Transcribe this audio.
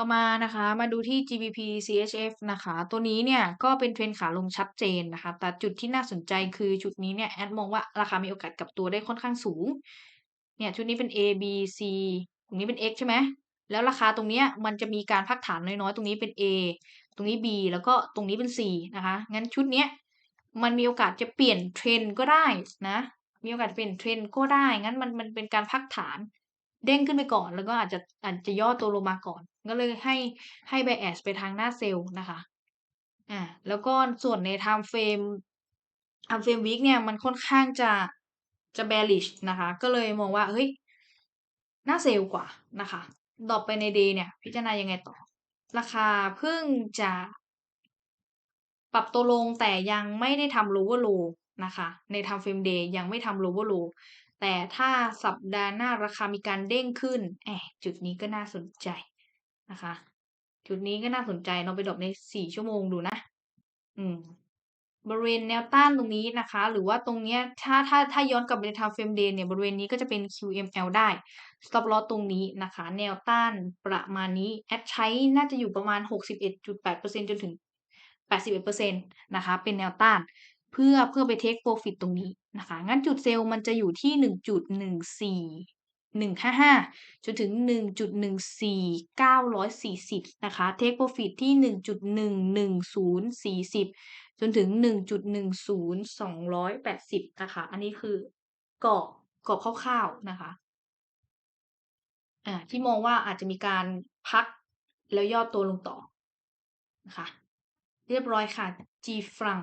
ต่อมานะคะมาดูที่ GBP CHF นะคะ ตัวนี้เนี่ยก็เป็นเทรนขาลงชัดเจนนะคะ แต่จุดที่น่าสนใจคือจุดนี้เนี่ยแอดมองว่าราคามีโอกาสกลับตัวได้ค่อนข้างสูง เนี่ยชุดนี้เป็น A B C ตรงนี้เป็น X ใช่ไหมแล้วราคาตรงเนี้ยมันจะมีการพักฐานน้อยๆ ตรงนี้เป็น A ตรงนี้ B แล้วก็ตรงนี้เป็น C นะคะ งั้นชุดเนี้ยมันมีโอกาสจะเปลี่ยนเทรนก็ได้นะ มีโอกาสเปลี่ยนเทรนก็ได้ งั้นมันมันเป็นการพักฐาน เด้งขึ้นไปก่อน แล้วก็อาจจะอาจจะย่อตัวลงมาก่อน ก็เลยให้ให้ bias ไปทางหน้าเซลล์นะคะอ่าแล้วก็ส่วนใน time frame time frame week เนี่ยมันค่อนข้างจะจะ bearish นะคะ ก็เลยมองว่าเฮ้ยหน้าเซลล์กว่านะคะดรอปไปใน day เนี่ย พิจารณายังไงต่อ ราคาเพิ่งจะปรับตัวลงแต่ยังไม่ได้ทำ lower low นะคะ ใน time frame day ยังไม่ทำ lower low แต่ถ้าสัปดาห์หน้าราคามีการเด้งขึ้นแอะจุดนี้ก็น่าสนใจนะคะ จุดนี้ก็น่าสนใจลองไปดรอปใน4ชั่วโมงดูนะ อืมบริเวณแนวต้านตรงนี้นะคะ หรือว่าตรงเนี้ยถ้าถ้าถ้าย้อนกลับไปใน time frame day เนี่ยบริเวณนี้ก็จะเป็น QML ได้ stop loss ตรงนี้นะคะ แนวต้านประมาณนี้แอดใช้น่าจะอยู่ประมาณ 61.8%จนถึง 81%นะคะ เป็นแนวต้าน เพื่อเพื่อไป take profit ตรงนี้นะคะ งั้นจุดเซลล์มันจะอยู่ที่ 1.14155 จนถึง 1.14940 นะคะ take profit ที่ 1.11040 จนถึง 1.10280 นะคะ อันนี้คือกรอบกรอบคร่าวๆนะคะอ่าที่มองว่าอาจจะมีการพักแล้วย่อตัวลงต่อนะคะ เรียบร้อยค่ะ G ฟรัง